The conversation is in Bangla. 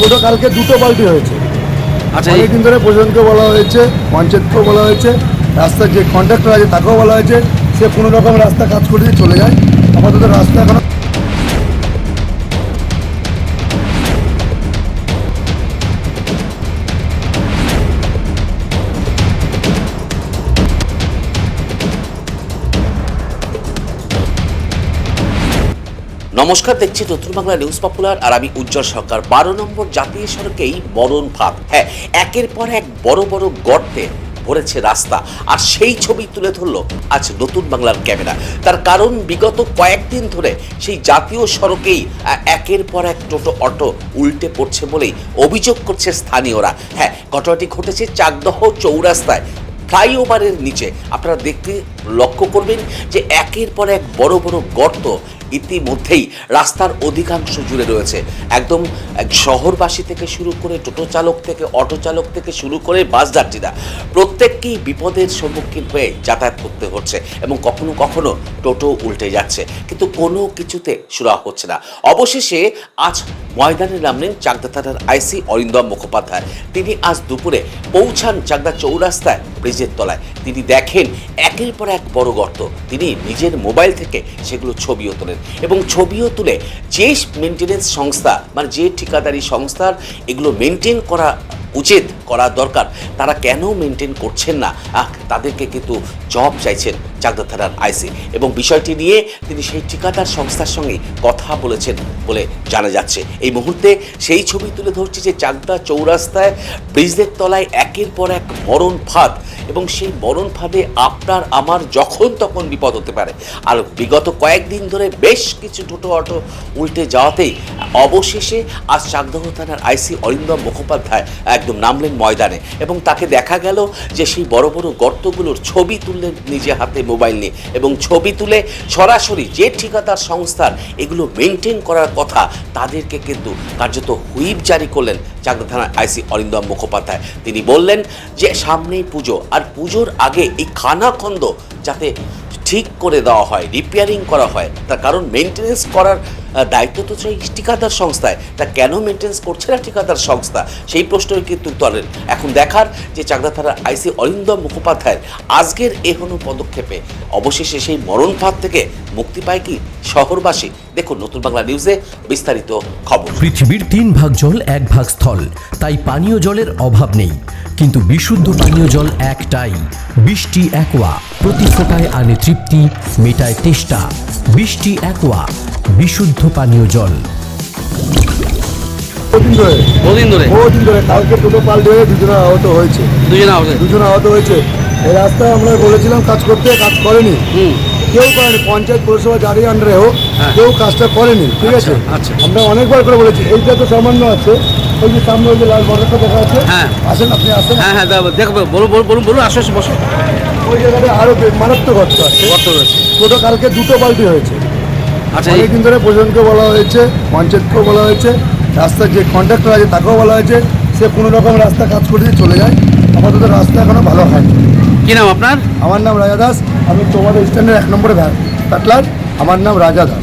টোটো কালকে দুটো পাল্টি হয়েছে। আচ্ছা এই- অনেকদিন ধরে প্রশাসনকে বলা হয়েছে পঞ্চায়েতকেও বলা হয়েছে রাস্তার যে কন্ট্রাক্টর আছে তাকেও বলা হয়েছে সে কোনো রকম রাস্তা কাজ করে দিয়ে চলে যায়। আপাতত রাস্তা এখনও নমস্কার, দেখছি নতুন বাংলা নিউজ পপুলার আর আমি উজ্জ্বল সরকার। বারো নম্বর জাতীয় সড়কেই বরণ ফাঁদ হ্যাঁ একের পর এক বড় বড় গর্তে ভরেছে রাস্তা। আর সেই ছবি তুলে ধরলো আজ নতুন বাংলার ক্যামেরা। তার কারণ, বিগত কয়েকদিন ধরে সেই জাতীয় সড়কেই একের পর এক টোটো অটো উল্টে পড়ছে বলেই অভিযোগ করছে স্থানীয়রা। হ্যাঁ ঘটনাটি ঘটেছে চাকদহ চৌরাস্তায়, ফ্লাইওভারের নিচে। আপনারা দেখতে, লক্ষ্য করবেন যে একের পর এক বড় বড় গর্ত ইতিমধ্যেই রাস্তার অধিকাংশ জুড়ে রয়েছে। একদম এক শহরবাসী থেকে শুরু করে টোটো চালক থেকে, অটো চালক থেকে শুরু করে বাস যাত্রীরা প্রত্যেককেই বিপদের সম্মুখীন হয়ে যাতায়াত করতে হচ্ছে এবং কখনো কখনো টোটো উল্টে যাচ্ছে। কিন্তু কোনো কিছুতে সুরা হচ্ছে না। অবশেষে আজ ময়দানে নামলেন চাকদা থানার আইসি অরিন্দম মুখোপাধ্যায়। তিনি আজ দুপুরে পৌঁছান চাকদা চৌরাস্তায় ব্রিজের তলায়। তিনি দেখেন একের পর এক বড় গর্ত। তিনি নিজের মোবাইল থেকে সেগুলো ছবিও তোলেন। এবং ছবিও তুলে যে মেনটেনেন্স সংস্থা মানে যে ঠিকাদারি সংস্থার এগুলো মেনটেন করা উচিত, করা দরকার, তারা কেন মেনটেন করছেন না? তাদেরকে কিন্তু জব চাইছেন চাকদা থানার আইসি। এবং বিষয়টি নিয়ে তিনি সেই ঠিকাদার সংস্থার সঙ্গে কথা বলেছেন বলে জানা যাচ্ছে। এই মুহূর্তে সেই ছবি তুলে ধরছে যে চাকদা চৌরাস্তায় ব্রিজের তলায় একের পর এক মরণ ফাঁদ এবং সেই মরণ ফাঁদে আপনার, আমার যখন তখন বিপদ হতে পারে। আর বিগত কয়েকদিন ধরে বেশ কিছু টোটো অটো উল্টে যাওয়াতেই অবশেষে আজ চাকদহ থানার আইসি অরিন্দম মুখোপাধ্যায় একদম নামলেন ময়দানে এবং তাকে দেখা গেল যে সেই বড় বড় গর্তগুলোর ছবি তুললেন নিজে হাতে মোবাইল নিয়ে এবং ছবি তুলে সরাসরি যে ঠিকাদার সংস্থার এগুলো মেনটেন করার কথা তাদেরকে কিন্তু কার্যত হুইপ জারি করলেন চাকদা থানার আইসি অরিন্দম মুখোপাধ্যায়। তিনি বললেন যে সামনেই পুজো, আর পুজোর আগে এই খানাখন্দ যাতে ঠিক করে দেওয়া হয় রিপেয়ারিং করা হয়, তার কারণ মেনটেনেন্স করার দায়িত্ব তো সেই ঠিকাদার সংস্থায়। তা কেন মেনটেন্স করছে না ঠিকাদার সংস্থা? সেই প্রশ্নের কিন্তু তোলেন। এখন দেখার যে চাকদা থানার আইসি অরিন্দম মুখোপাধ্যায়ের আজকের এহনো পদক্ষেপে। অবশেষে সেই মরণ ফাঁদ থেকে মুক্তি পায় কি শহরবাসী? দেখুন নতুন বাংলা নিউজে বিস্তারিত খবর। পৃথিবীর তিন ভাগ জল, এক ভাগ স্থল। তাই পানীয় জলের অভাব নেই। কিন্তু বিশুদ্ধ পানীয় জল একটাই। বৃষ্টি, একোয়া। প্রতি ফোটায় আনে তৃপ্তি, মেটায় তেষ্টা। বৃষ্টি, একোয়া। বিশুদ্ধ পানীয় জল। ধরে? ধরে? কালকে পাল্টি হয়ে দুজনে আহত হয়েছে। দুজনে আহত দুজনে আহত হয়েছে। এই রাস্তায় আমরা বলেছিলাম কাজ করতে কাজ করেনি। হুম। কেউ করেনি পঞ্চায়েত পৌরসভা জারি আন্ডারে হোক হ্যাঁ। কেউ কাজটা করেনি ঠিক আছে? আচ্ছা। আমরা অনেকবার করে বলেছি এইটা তো সামান্য আছে। ওই যে সামনে ওই যে লাল বর্ডারটা দেখা আছে হ্যাঁ। আসেন আপনি আসেন। হ্যাঁ হ্যাঁ বলুন বলুন বলুন বলুন আসো আসো, বসো ওই জায়গাটা আরও মারাত্মক গর্ত আছে। গর্ত টোটো কালকে দুটো পাল্টি হয়েছে। আচ্ছা এই- অনেকদিন ধরে প্রশাসনকে বলা হয়েছে পঞ্চায়েতকেও বলা হয়েছে রাস্তার যে কন্ট্রাক্টর আছে তাকেও বলা হয়েছে সে কোনো রকম রাস্তা কাজ করে দিয়ে চলে যায়। আপাতত রাস্তা এখনও ভালো হয়নি। কী নাম আপনার? আমার নাম রাজা দাস আমি তোমাদের স্ট্যান্ডের এক নম্বরে প্যাটলার আমার নাম Raja Das.